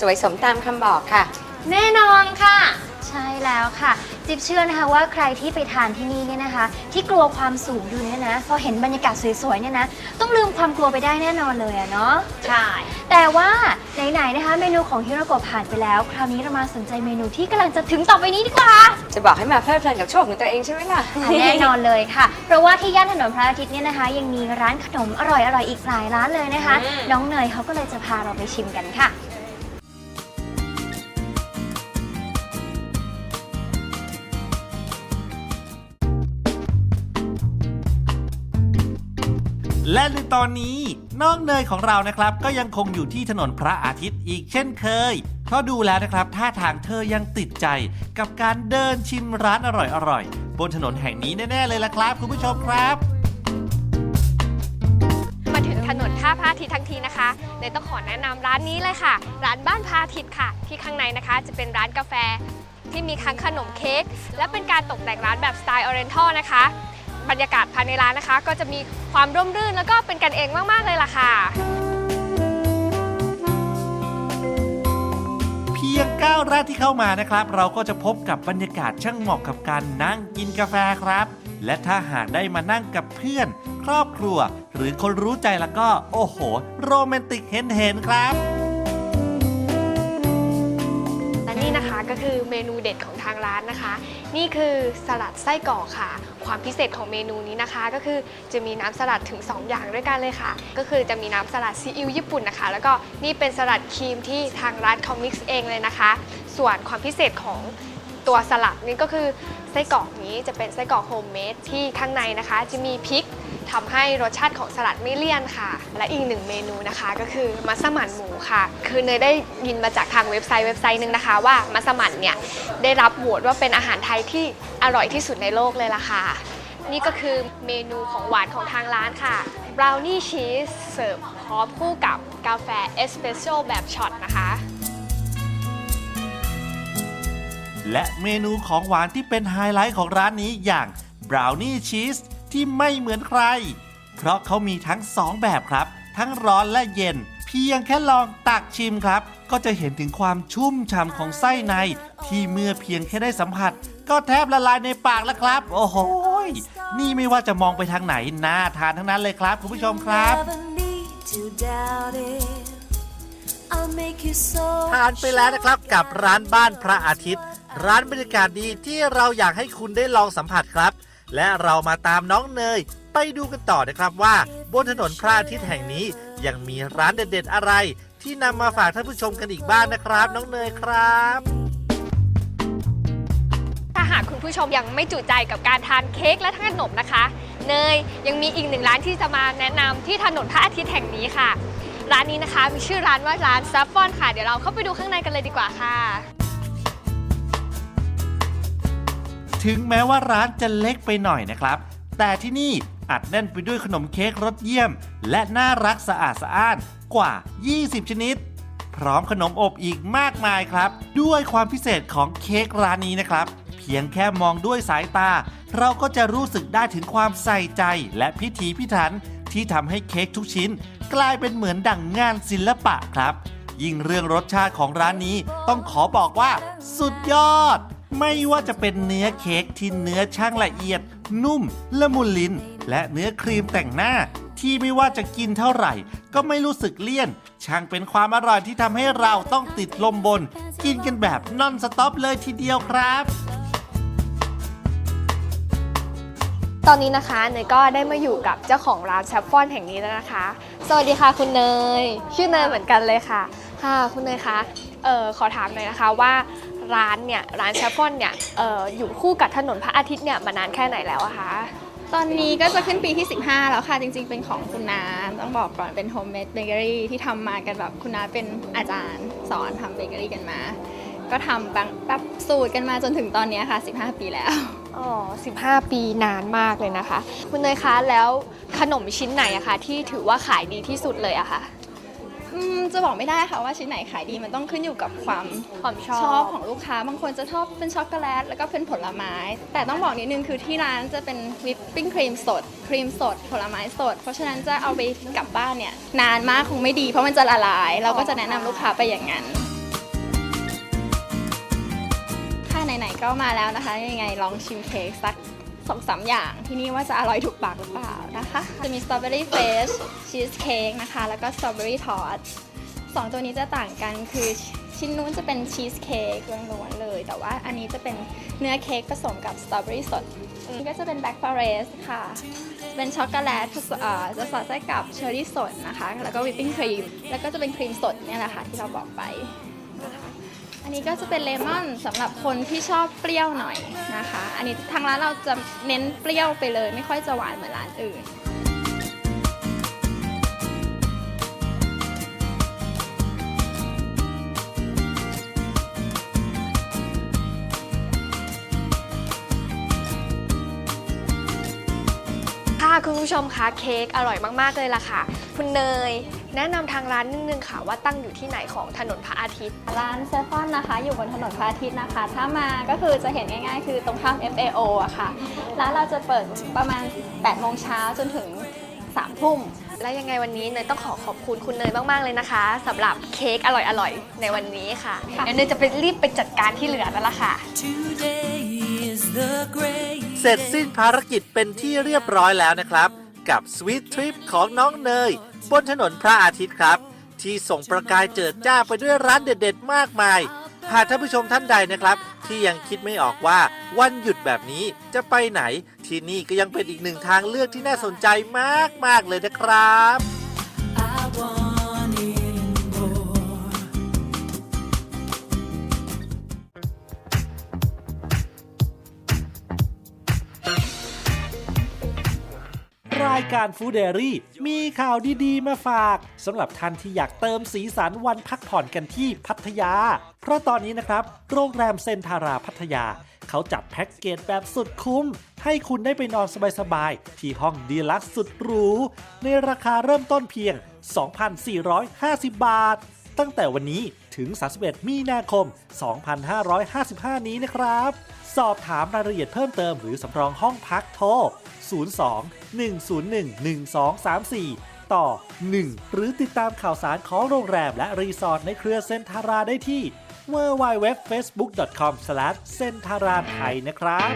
สวยสมตามคำบอกค่ะ แน่นอนค่ะ ใช่แล้วค่ะ จิ๊บเชื่อนะคะว่าใครที่ไปทานที่นี่เนี่ยนะคะ ที่กลัวความสูงอยู่เนี่ยนะพอเห็นบรรยากาศสวยๆเนี่ยนะต้องลืมความกลัวไปได้แน่นอนเลยอะเนาะ ใช่ แต่ว่าไหนๆนะคะ เมนูของฮิโรโกะผ่านไปแล้ว คราวนี้เรามาสนใจเมนูที่กำลังจะถึงต่อไปนี้ดีกว่า จะบอกให้มาเพลิดเพลินกับโชคของตัวเองใช่ไหมล่ะ อะแน่นอนเลยค่ะ เพราะว่าที่ย่านถนนพระอาทิตย์เนี่ยนะคะ ยังมีร้านขนมอร่อยๆอีกหลายร้านเลยนะคะ อืม น้องเนยเขาก็เลยจะพาเราไปชิมกันค่ะ และในตอนนี้น้องเนยของเรานะครับก็ยังคงอยู่ที่ถนนพระอาทิตย์อีกเช่นเคย เพราะดูแล้วนะครับท่าทางเธอยังติดใจกับการเดินชิมร้านอร่อยๆบนถนนแห่งนี้แน่ๆเลยละครับ คุณผู้ชมครับมาถึงถนนท่าพระอาทิตย์ทั้งทีนะคะเนยต้องขอแนะนำร้านนี้เลยค่ะ ร้านบ้านพระอาทิตย์ค่ะ ที่ข้างในนะคะ จะเป็นร้านกาแฟที่มีทั้งขนมเค้กและเป็นการตกแต่งร้านแบบสไตล์ออเรนทัลนะคะ บรรยากาศภายในร้านนะคะ ก็จะมีความร่มรื่นแล้วก็เป็นกันเองมากๆเลยล่ะค่ะ เพียงก้าวแรกที่เข้ามานะครับ เราก็จะพบกับบรรยากาศช่างเหมาะกับการนั่งกินกาแฟครับ และถ้าหากได้มานั่งกับเพื่อน ครอบครัว หรือคนรู้ใจแล้วก็ โอ้โห โรแมนติกเห็นเห็นๆครับ นะคะ ก็คือเมนูเด็ดของทางร้านนะคะ นี่คือสลัดไส้กรอกค่ะ ความพิเศษของเมนูนี้นะคะ ก็คือจะมีน้ำสลัดถึง 2 อย่างด้วยกันเลยค่ะ ก็คือจะมีน้ำสลัดซีอิ๊วญี่ปุ่นนะคะ แล้วก็นี่เป็นสลัดครีมที่ทางร้านเขามิกซ์เองเลยนะคะ ส่วนความพิเศษของตัวสลัดนี่ก็คือไส้กรอกนี้จะเป็นไส้กรอกโฮมเมดที่ข้างในนะคะ จะมีพริก ทำให้รสชาติของสลัดไม่เลี่ยนค่ะ และอีกหนึ่งเมนูนะคะก็คือมัสมั่นหมูค่ะ คือเนยได้ยินมาจากทางเว็บไซต์เว็บไซต์หนึ่งนะคะ ว่ามัสมั่นเนี่ยได้รับโหวตว่าเป็นอาหารไทยที่อร่อยที่สุดในโลกเลยล่ะค่ะ นี่ก็คือเมนูของหวานของทางร้านค่ะบราวนี่ชีสเสิร์ฟพร้อมคู่กับกาแฟเอสเปรสโซ่แบบช็อตนะคะ และเมนูของหวานที่เป็นไฮไลท์ของร้านนี้อย่างบราวนี่ชีส ที่ไม่เหมือนใคร เพราะเขามีทั้ง 2 แบบครับ ทั้งร้อนและเย็น เพียงแค่ลองตักชิมครับ ก็จะเห็นถึงความชุ่มฉ่ำของไส้ใน ที่เมื่อเพียงแค่ได้สัมผัส ก็แทบละลายในปากแล้วครับ โอ้โหยนี่ไม่ว่าจะมองไปทางไหนน่าทานทั้งนั้นเลยครับ คุณผู้ชมครับ Never need to doubt it. I'll make you so ผ่านไปแล้วนะครับกับร้านบ้านพระอาทิตย์ ร้านบรรยากาศดีที่เราอยากให้คุณได้ลองสัมผัสครับ และเรามาตามน้องเนย ไปดูกันต่อนะครับว่า บนถนนพระอาทิตย์แห่งนี้ ยังมีร้านเด็ดๆอะไร ที่นำมาฝากท่านผู้ชมกันอีกบ้างนะครับ น้องเนยครับ ถ้าหากคุณผู้ชมยังไม่จุใจกับการทานเค้กและขนมนะคะ เนยยังมีอีกหนึ่งร้านที่จะมาแนะนำที่ถนนพระอาทิตย์แห่งนี้ค่ะ ร้านนี้นะคะมีชื่อร้านว่าร้านซัฟฟอนค่ะ เดี๋ยวเราเข้าไปดูข้างในกันเลยดีกว่าค่ะ ถึงแม้ว่าร้านจะเล็กไปหน่อยนะครับ แต่ที่นี่อัดแน่นไปด้วยขนมเค้กรสเยี่ยม และน่ารักสะอาดสะอ้านกว่า 20 ชนิด พร้อมขนมอบอีกมากมายครับ ด้วยความพิเศษของเค้กร้านนี้นะครับ เพียงแค่มองด้วยสายตา เราก็จะรู้สึกได้ถึงความใส่ใจและพิถีพิถันที่ทำให้เค้กทุกชิ้น กลายเป็นเหมือนดั่งงานศิลปะครับ ยิ่งเรื่องรสชาติของร้านนี้ต้องขอบอกว่า สุดยอด ไม่ว่าจะเป็นเนื้อเค้กที่เนื้อช่างละเอียด นุ่มละมุนลิ้น และเนื้อครีมแต่งหน้า ที่ไม่ว่าจะกินเท่าไหร่ ก็ไม่รู้สึกเลี่ยน ช่างเป็นความอร่อยที่ทำให้เราต้องติดลมบน กินกันแบบนอนสต็อปเลยทีเดียวครับตอนนี้นะคะเนยก็ได้มาอยู่กับเจ้าของร้านแซฟฟอนแห่งนี้แล้วนะคะ สวัสดีค่ะคุณเนย ชื่อเนยเหมือนกันเลยค่ะ ค่ะคุณเนยคะ เอ่อขอถามหน่อยนะคะว่าร้านเนี่ยร้านแซฟฟอนเนี่ยเอ่ออยู่คู่กับถนนพระอาทิตย์เนี่ยมานานแค่ไหนแล้วอะคะตอนนี้ก็จะขึ้นปีที่ 15 แล้วค่ะ จริงๆ เป็นของคุณนาต้องบอกก่อนเป็นโฮมเมดเบเกอรี่ที่ทำมากันแบบคุณนาเป็นอาจารย์สอนทำเบเกอรี่กันมา ก็ทำแบบแบบสูตรกันมาจนถึงตอนนี้ค่ะ 15 ปีแล้ว อ๋อ 15 ปีนานมากเลยนะคะ คุณเนยคะแล้วขนมชิ้นไหนอะคะที่ถือว่าขายดีที่สุดเลยอะคะ จะบอกไม่ได้ค่ะว่าชิ้นไหนขายดีมันต้องขึ้นอยู่กับความความชอบ ของลูกค้า บางคนจะชอบเป็นช็อกโกแลต แล้วก็เป็นผลไม้ แต่ต้องบอกนิดนึงคือที่ร้านจะเป็นวิปปิ้งครีมสด ครีมสด ผลไม้สด เพราะฉะนั้นจะเอาไปกลับบ้านเนี่ยนานมากคงไม่ดี เพราะมันจะละลาย เราก็จะแนะนำลูกค้าไปอย่างนั้น ถ้าไหนๆก็มาแล้วนะคะ ยังไงลองชิมเค้กสัก สองสามอย่างที่นี่ว่าจะอร่อยถูกปากหรือเปล่านะคะ จะมีสตรอเบอรี่เฟสชีสเค้กนะคะ แล้วก็สตรอเบอรี่ทอร์ตสองตัวนี้จะต่างกันคือชิ้นนู้นจะเป็นชีสเค้กล้วนๆเลย แต่ว่าอันนี้จะเป็นเนื้อเค้กผสมกับสตรอเบอรี่สดนี่ก็จะเป็นแบล็กฟอเรสค่ะ เป็นช็อกโกแลตจะสอดไส้กับเชอร์รี่สดนะคะ แล้วก็วิปปิ้งครีม แล้วก็จะเป็นครีมสดเนี่ยแหละค่ะที่เราบอกไป อันนี้ก็จะเป็นเลมอนสำหรับคนที่ชอบเปรี้ยวหน่อยนะคะ อันนี้ทางร้านเราจะเน้นเปรี้ยวไปเลย ไม่ค่อยจะหวานเหมือนร้านอื่น ค่ะคุณผู้ชมคะเค้กอร่อยมาก ๆ เลยล่ะค่ะ คุณเนย แนะนำทางร้านนิดนึงค่ะว่าตั้งอยู่ที่ไหนของถนนพระอาทิตย์ ร้านเซฟอนนะคะ อยู่บนถนนพระอาทิตย์นะคะ ถ้ามาก็คือจะเห็นง่ายๆ คือตรงข้าม FAO อะค่ะ ร้านเราจะเปิดประมาณ8โมงเช้าจนถึง3ทุ่ม และยังไงวันนี้เนยต้องขอขอบคุณคุณเนยมากๆเลยนะคะสำหรับเค้กอร่อยๆ ในวันนี้ค่ะค่ะเดี๋ยวเนยจะไปรีบไปจัดการที่เหลือแล้วล่ะค่ะ Today is the great เสร็จสิ้นภารกิจเป็นที่เรียบร้อยแล้วนะครับ กับสวีททริปของน้องเนย บนถนนพระอาทิตย์ครับ ที่ส่งประกายเจิดจ้าไปด้วยร้านเด็ดๆ มากมาย หากท่านผู้ชมท่านใดนะครับ ที่ยังคิดไม่ออกว่าวันหยุดแบบนี้จะไปไหน ที่นี่ก็ยังเป็นอีกหนึ่งทางเลือกที่น่าสนใจมากๆเลยนะครับายการฟู้ดเดรี่มีข่าวดีๆ มาฝากสำหรับท่านที่อยากเติมสีสันวันพักผ่อนกันที่พัทยา เพราะตอนนี้นะครับ โรงแรมเซนทาราพัทยา เขาจัดแพ็กเกจแบบสุดคุ้ม ให้คุณได้ไปนอนสบายๆ ที่ห้องดีลักซ์สุดหรู ในราคาเริ่มต้นเพียง 2,450 บาท ตั้งแต่วันนี้ ถึง 31 มีนาคม 2555 นี้นะครับ สอบถามรายละเอียดเพิ่มเติมหรือสำรองห้องพักโทร 02 101 1234ต่อ 1 หรือติดตามข่าวสารของโรงแรมและรีสอร์ทในเครือเซนทาราได้ที่ www.facebook.com เซนทาราไทยนะครับ